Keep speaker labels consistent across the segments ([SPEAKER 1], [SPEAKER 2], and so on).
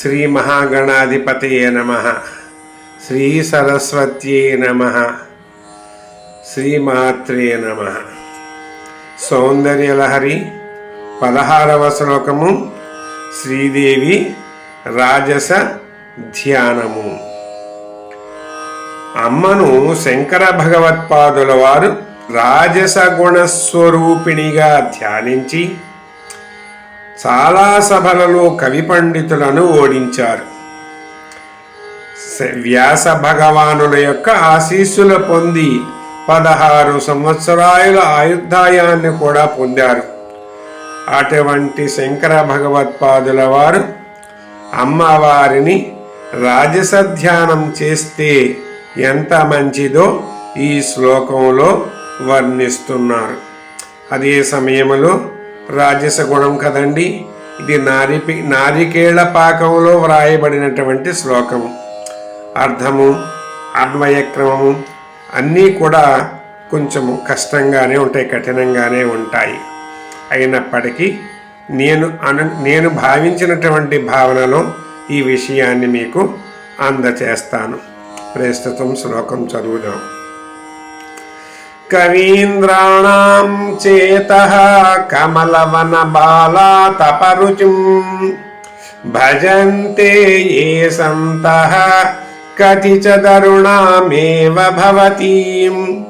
[SPEAKER 1] శ్రీ మహాగణాధిపతయే నమ. శ్రీ సరస్వత్యే నమ. శ్రీమాత్రే నమ. సౌందర్యలహరి పదహారవ శ్లోకము శ్రీదేవి రాజస ధ్యానము. అమ్మను శంకర భగవత్పాదుల వారు రాజస గుణస్వరూపిణిగా ధ్యానించి చాలా సభలలో కవి పండితులను ఓడించారు. వ్యాస భగవానుల యొక్క ఆశీస్సులు పొంది పదహారు సంవత్సరాల ఆయుర్దాయాన్ని కూడా పొందారు. అటువంటి శంకర భగవత్పాదుల వారు అమ్మవారిని రాజసధ్యానం చేస్తే ఎంత మంచిదో ఈ శ్లోకంలో వర్ణిస్తున్నారు. అదే సమయంలో రాజస గుణం కదండి. ఇది నారిపి నారికేళ పాకంలో వ్రాయబడినటువంటి శ్లోకము. అర్థము అన్వయక్రమము అన్నీ కూడా కొంచెము కష్టంగానే ఉంటాయి కఠినంగానే ఉంటాయి. అయినప్పటికీ నేను అను నేను భావించినటువంటి భావనలో ఈ విషయాన్ని మీకు అందచేస్తాను. ప్రస్తుతం శ్లోకం చదువుదాం. కవీంద్రాణం చేత కమలవన బాలా తపరుచిం. భజంతే ఏ సంత కతి చ దరుణామేవ భవతీం.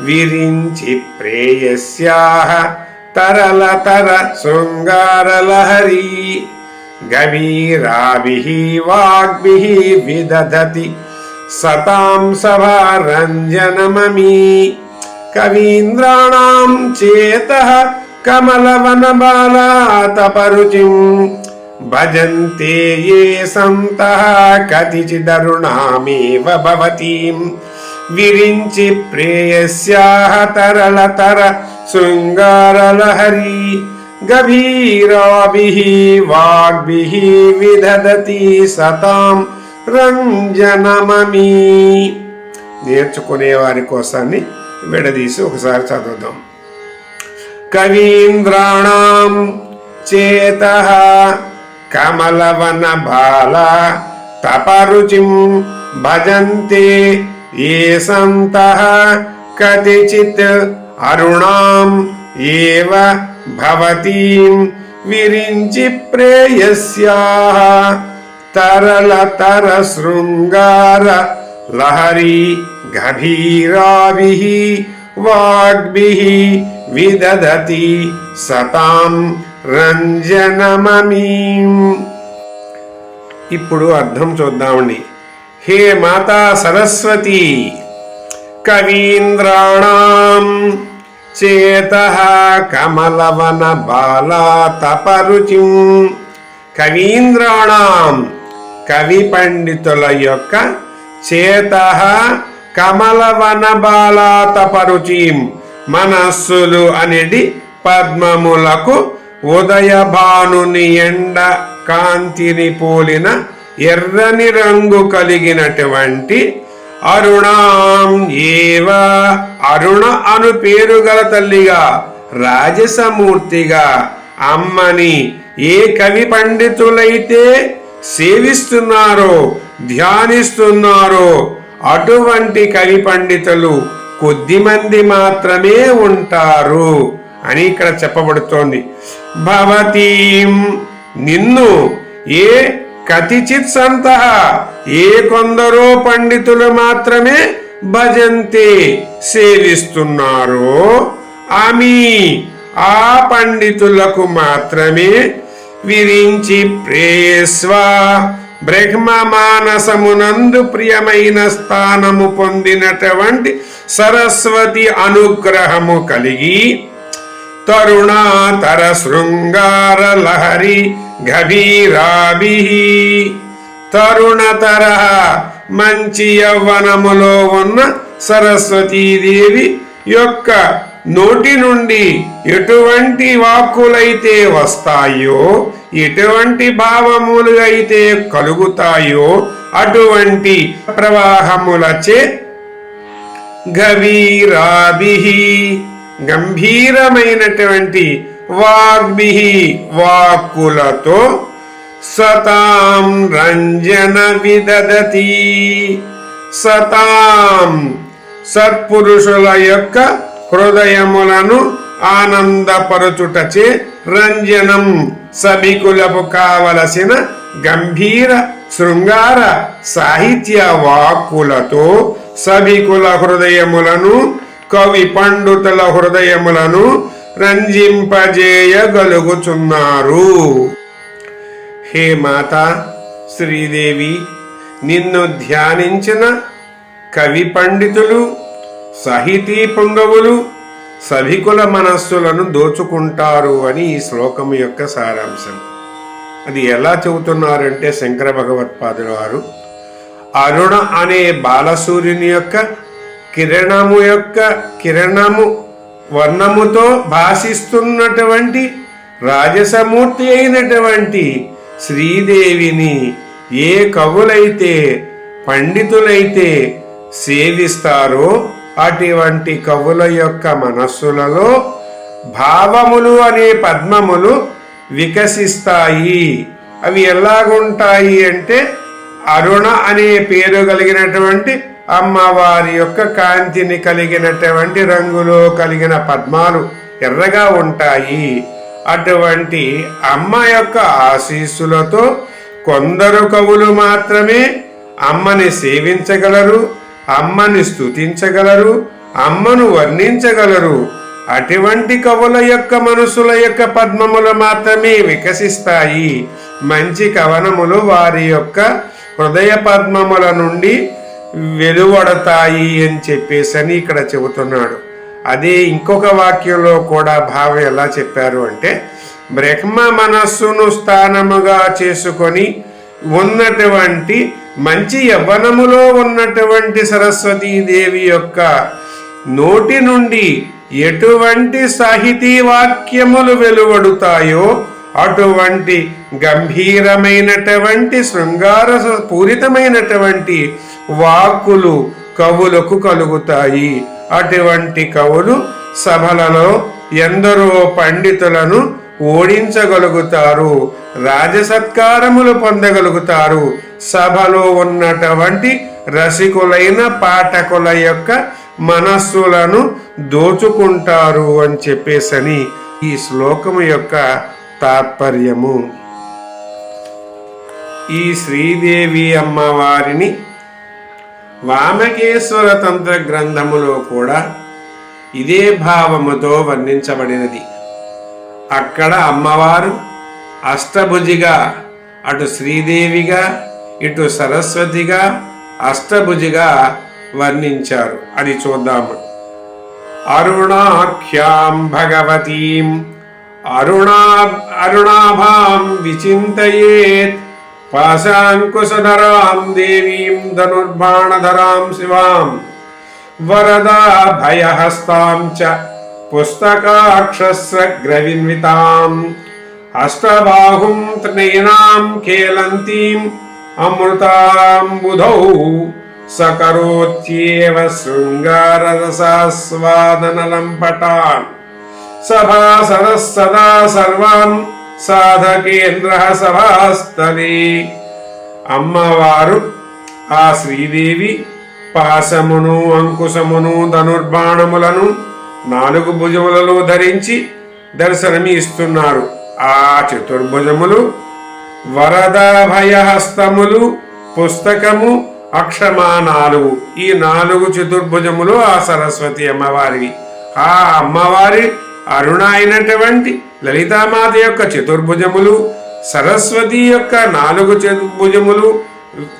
[SPEAKER 1] విరించి ప్రేయస్యాః తరలతర శృంగారలహరీ. గభీరాభిः వాగ్భిः విదధతి సతాం సభారంజనమీ కవీంద్రాణం చేత కమలవనబాలాతపరుచిం. భజంతే ఏ సంత కతిచిదరుణామేవ భవతీం. విరించి ప్రేయస్యాః తరళతర శృంగారలహరీ. గభీరాభిः వాగ్భిः విదధతి సతాం రంజనమమీ. నేర్చుకునే వారి కోసాన్ని విడదీసి ఒకసారి చదువుదాం కవీంద్రాణం చేత కమలవన బాల తపరుచిం భజంతే ఏ సంత కతిచిత్ అరుణాం ఏవ భవతీం విరించి ప్రేయస్యాః తరళతర శృంగార లహరీ గభీరాభిः వాగ్భిः విదధతి సతాం రంజనమమీం. ఇప్పుడు అర్థం చూద్దామండి. హే మాతా సరస్వతి కవీంద్రాణం చేత కమలవన బాలా తపరుచిం కవీంద్రాణం కవి పండితుల యొక్క చేత కమలవన బాలాతపరుచీం మనస్సులు అనేది పద్మములకు ఉదయభానుని ఎండ కాంతిని పోలిన ఎర్రని రంగు కలిగినటువంటి అరుణాం ఏవ అరుణ అను పేరు గల తల్లిగా రాజసమూర్తిగా అమ్మని ఏ కవి పండితులైతే సేవిస్తున్నారో ధ్యానిస్తున్నారో అటువంటి కవి పండితులు కొద్దిమంది మాత్రమే ఉంటారు అని ఇక్కడ చెప్పబడుతోంది. భవతీం నిన్ను ఏ కతిచిత్ సంత ఏ కొందరో పండితులు మాత్రమే భజంతే సేవిస్తున్నారో ఆమె ఆ పండితులకు మాత్రమే విరించి ప్రేస్వా బ్రహ్మ మానసమునందు ప్రియమైన స్థానము పొందినటువంటి సరస్వతి అనుగ్రహము కలిగి తరుణాతర శృంగార లహరి గభీరాభి. తరుణతర మంచి యవ్వనములో ఉన్న సరస్వతీదేవి యొక్క నోటి నుండి ఎటువంటి వాక్కులైతే వస్తాయో ఎటువంటి భావములు అయితే కలుగుతాయో అటువంటి ప్రవాహములచే గభీరాభి గంభీరమైనటువంటి వాగ్భి వాక్కులతో సతాం రంజన విదదతి సతాం సత్పురుషుల యొక్క హృదయములను ఆనందపరచుటచే రంజనం సభికులకు కావలసిన గంభీర శృంగార సాహిత్య వాక్కులతో సభికుల హృదయములను కవి పండితుల హృదయములను రంజింపజేయగలుగుచున్నారు. హే మాత శ్రీదేవి నిన్ను ధ్యానించిన కవి పండితులు సాహితీ పుంగవులు సభికుల మనస్సులను దోచుకుంటారు అని ఈ శ్లోకం యొక్క సారాంశం. అది ఎలా చెబుతున్నారంటే శంకర భగవత్పాదుల వారు అరుణ అనే బాలసూర్యుని యొక్క కిరణము యొక్క కిరణము వర్ణముతో భాషిస్తున్నటువంటి రాజసమూర్తి అయినటువంటి శ్రీదేవిని ఏ కవులైతే పండితులైతే సేవిస్తారో అటువంటి కవుల యొక్క మనస్సులలో భావములు అనే పద్మములు వికసిస్తాయి. అవి ఎలాగుంటాయి అంటే అరుణ అనే పేరు కలిగినటువంటి అమ్మవారి యొక్క కాంతిని కలిగినటువంటి రంగులో కలిగిన పద్మాలు ఎర్రగా ఉంటాయి. అటువంటి అమ్మ యొక్క ఆశీస్సులతో కొందరు కవులు మాత్రమే అమ్మని సేవించగలరు. అమ్మని స్తుతించగలరు అమ్మను వర్ణించగలరు. అటువంటి కవుల యొక్క మనసుల యొక్క పద్మములు మాత్రమే వికసిస్తాయి. మంచి కవనములు వారి యొక్క హృదయ పద్మముల నుండి వెలువడతాయి అని చెప్పేసి అని ఇక్కడ చెబుతున్నాడు. అదే ఇంకొక వాక్యంలో కూడా భావం ఎలా చెప్పారు అంటే బ్రహ్మ మనస్సును స్థానముగా చేసుకొని ఉన్నటువంటి మంచి యవ్వనములో ఉన్నటువంటి సరస్వతీదేవి యొక్క నోటి నుండి ఎటువంటి సాహితీ వాక్యములు వెలువడుతాయో అటువంటి గంభీరమైనటువంటి శృంగార పూరితమైనటువంటి వాక్కులు కవులకు కలుగుతాయి. అటువంటి కవులు సభలలో ఎందరో పండితులను ఓడించగలుగుతారు. రాజసత్కారములు పొందగలుగుతారు. సభలో ఉన్నటువంటి రసికులైన పాఠకుల యొక్క మనస్సులను దోచుకుంటారు అని చెప్పేసని ఈ శ్లోకము యొక్క తాత్పర్యము. ఈ శ్రీదేవి అమ్మవారిని వామకేశ్వర తంత్ర గ్రంథములో కూడా ఇదే భావముతో వర్ణించబడినది. అక్కడ అమ్మవారు అష్టభుజిగా అటు శ్రీదేవిగా ఇటు సరస్వతిగా అష్టభుజిగా వర్ణించారు. అది చూద్దాము అరుణాఖ్యాం భగవతీం అరుణా అరుణాభాం విచింతయేత్ పాశాంకుశధరాం దేవీం ధనుర్బాణధరాం శివాం వరదా భయహస్తాం చ పుస్తకాక్షస్రగ్రవిన్వితాం అష్టబాహుం త్రినయనాం ఖేలంతీం అమృతాంబుధౌ సకరోత్యేవ శృంగారరసాస్వాదనలంపటాన్ సభాసరः సదా సర్వాన్ సాధకేంద్ర సభాస్థలే అమ్మవారు ఆ శ్రీదేవి పాశమును అంకుశమును ధనుర్బాణములను నాలుగు భుజములలో ధరించి దర్శనమి ఇస్తున్నారు ఆ చతుర్భుజములు వరదాభయహస్తములు పుస్తకము అక్షమానాలు. ఈ నాలుగు చతుర్భుజములు ఆ సరస్వతి అమ్మవారివి. ఆ అమ్మవారి అరుణ అయినటువంటి లలితామాత యొక్క చతుర్భుజములు సరస్వతి యొక్క నాలుగు చతుర్భుజములు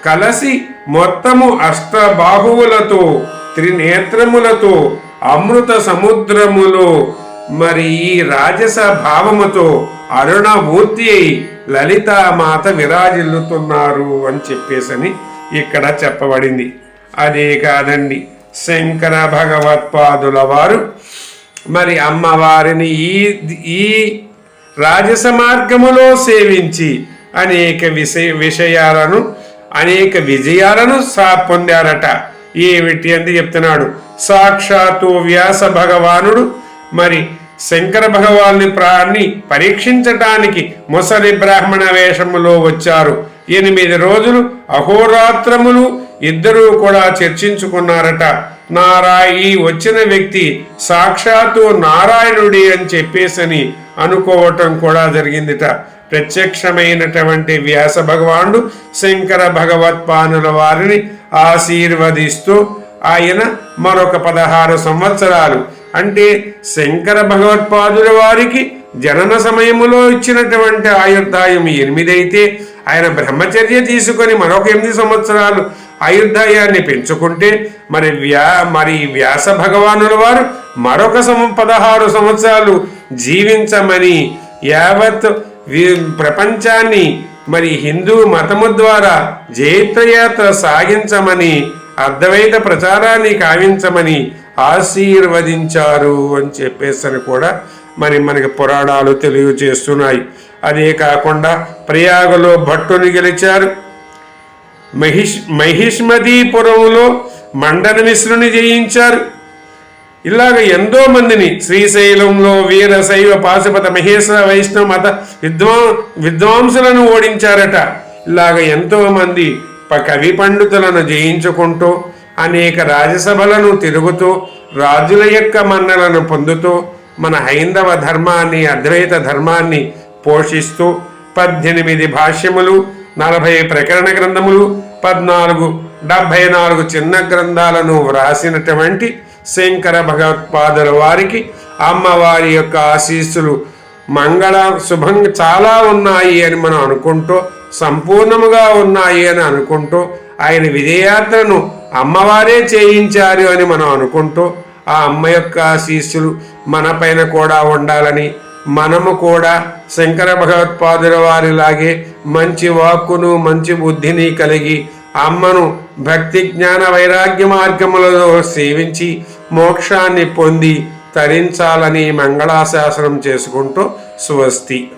[SPEAKER 1] కలసి మొత్తము అష్టబాహువులతో త్రినేత్రములతో అమృత సముద్రములో మరి ఈ రాజస భావముతో అరుణమూర్తి అయి లలితామాత విరాజిల్లుతున్నారు అని చెప్పేసని ఇక్కడ చెప్పబడింది. అదే కాదండి శంకర భగవత్పాదుల వారు మరి అమ్మవారిని ఈ ఈ రాజస మార్గములో సేవించి అనేక విషయ విషయాలను అనేక విజయాలను సా పొందారట ఏమిటి అని చెప్తున్నాడు? సాక్షాత్తు వ్యాస భగవానుడు. మరి శంకర భగవాన్ని ప్రాన్ని పరీక్షించటానికి ముసలి బ్రాహ్మణ వేషములో వచ్చారు. ఎనిమిది రోజులు అహోరాత్రములు ఇద్దరూ కూడా చర్చించుకున్నారట. నారాయ ఈ వచ్చిన వ్యక్తి సాక్షాత్తు నారాయణుడి అని చెప్పేసని అనుకోవటం కూడా జరిగిందిట. ప్రత్యక్షమైనటువంటి వ్యాస భగవానుడు శంకర భగవత్పానుల వారిని ఆశీర్వదిస్తూ ఆయన మరొక పదహారు సంవత్సరాలు. అంటే శంకర భగవత్పాదుల వారికి జనన సమయములో ఇచ్చినటువంటి ఆయుర్దాయం ఎనిమిదైతే ఆయన బ్రహ్మచర్య తీసుకొని మరొక ఎనిమిది సంవత్సరాలు ఆయుర్దాయాన్ని పెంచుకుంటే మరి వ్యా మరి వ్యాస భగవానుల వారు మరొక సం పదహారు సంవత్సరాలు జీవించమని యావత్ ప్రపంచాన్ని మరి హిందూ మతము ద్వారా జైత్రయాత్ర సాగించమని అర్థమైత ప్రచారాన్ని కావించమని ఆశీర్వదించారు అని చెప్పేసని కూడా మరి మనకి పురాణాలు తెలియజేస్తున్నాయి. అదే కాకుండా ప్రయాగలో భట్టుని గెలిచారు. మహిష్ మహిష్మదీపురంలో మండన మిశ్రుని జయించారు. ఇలాగ ఎంతో మందిని శ్రీశైలంలో వీరశైవ పాశుపత మహేశ్వర వైష్ణవ మత విద్వా విద్వాంసులను ఓడించారట. ఇలాగ ఎంతో మంది కవి పండితులను జయించుకుంటూ అనేక రాజసభలను తిరుగుతూ రాజుల యొక్క మన్నలను పొందుతూ మన హైందవ ధర్మాన్ని అద్వైత ధర్మాన్ని పోషిస్తూ పద్దెనిమిది భాష్యములు నలభై ప్రకరణ గ్రంథములు పద్నాలుగు డెబ్భై నాలుగు చిన్న గ్రంథాలను వ్రాసినటువంటి శంకర భగవత్పాదుల వారికి అమ్మవారి యొక్క ఆశీస్సులు మంగళ శుభం చాలా ఉన్నాయి అని మనం అనుకుంటూ సంపూర్ణముగా ఉన్నాయి అని అనుకుంటూ ఆయన విజయాత్రను అమ్మవారే చేయించారు అని మనం అనుకుంటూ ఆ అమ్మ యొక్క ఆశీస్సులు మన పైన కూడా ఉండాలని మనము కూడా శంకర భగవత్పాదుల వారిలాగే మంచి వాక్కును మంచి బుద్ధిని కలిగి అమ్మను భక్తి జ్ఞాన వైరాగ్య మార్గములలో సేవించి మోక్షాన్ని పొంది తరించాలని మంగళాశాసనం చేసుకుంటూ స్వస్తి.